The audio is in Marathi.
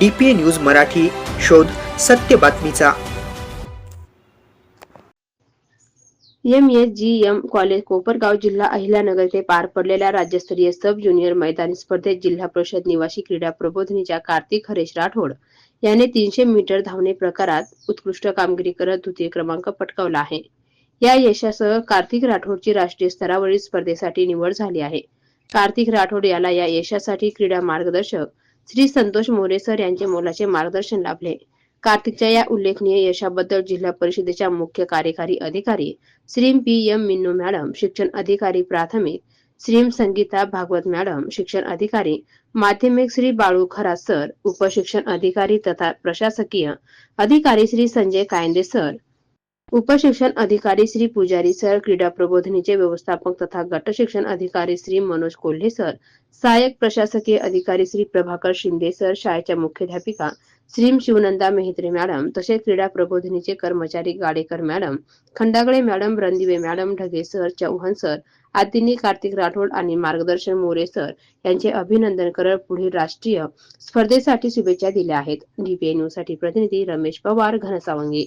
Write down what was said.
डी पी न्यूज मराठी शोध सत्य बातमीचा. M S G M college Kopargaon जिल्हा अहिल्यानगर ते पार पडलेल्या राज्यस्तरीय सब ज्युनियर मैदानी स्पर्धेत जिल्हा परिषद निवासी क्रीडा प्रबोधनीच्या कार्तिक हरेश राठोड याने तीनशे मीटर धावणे प्रकारात उत्कृष्ट कामगिरी करत द्वितीय क्रमांक पटकावला आहे. या यशासह कार्तिक राठोडची राष्ट्रीय स्तरावरील स्पर्धेसाठी निवड झाली आहे. कार्तिक राठोड याला या यशासाठी क्रीडा मार्गदर्शक श्री संतोष मोरे सर यांचे मोलाचे मार्गदर्शन लाभले. कार्तिकच्या या उल्लेखनीय यशाबद्दल जिल्हा परिषदेच्या मुख्य कार्यकारी अधिकारी Shri P M Minnu madam शिक्षण अधिकारी प्राथमिक श्रीम संगीता भागवत मॅडम शिक्षण अधिकारी माध्यमिक श्री बाळू खरा सर उपशिक्षण अधिकारी तथा प्रशासकीय अधिकारी श्री संजय कायंदे सर उपशिक्षण अधिकारी श्री पुजारी सर क्रीडा प्रबोधनीचे व्यवस्थापक तथा गट शिक्षण अधिकारी श्री मनोज कोल्हे सर सहाय्यक प्रशासकीय अधिकारी श्री प्रभाकर शिंदे सर शाळेच्या मुख्याध्यापिका श्री शिवनंदा मेहत्रे मॅडम तसेच क्रीडा प्रबोधनीचे कर्मचारी Gadekar madam Khandagale madam Randive madam Dhage sir Chauhan sir आदींनी कार्तिक राठोड आणि मार्गदर्शन मोरे सर यांचे अभिनंदन करत पुढील राष्ट्रीय स्पर्धेसाठी शुभेच्छा दिल्या आहेत. डीपीए न्यूजसाठी प्रतिनिधी रमेश पवार घनसावंगी.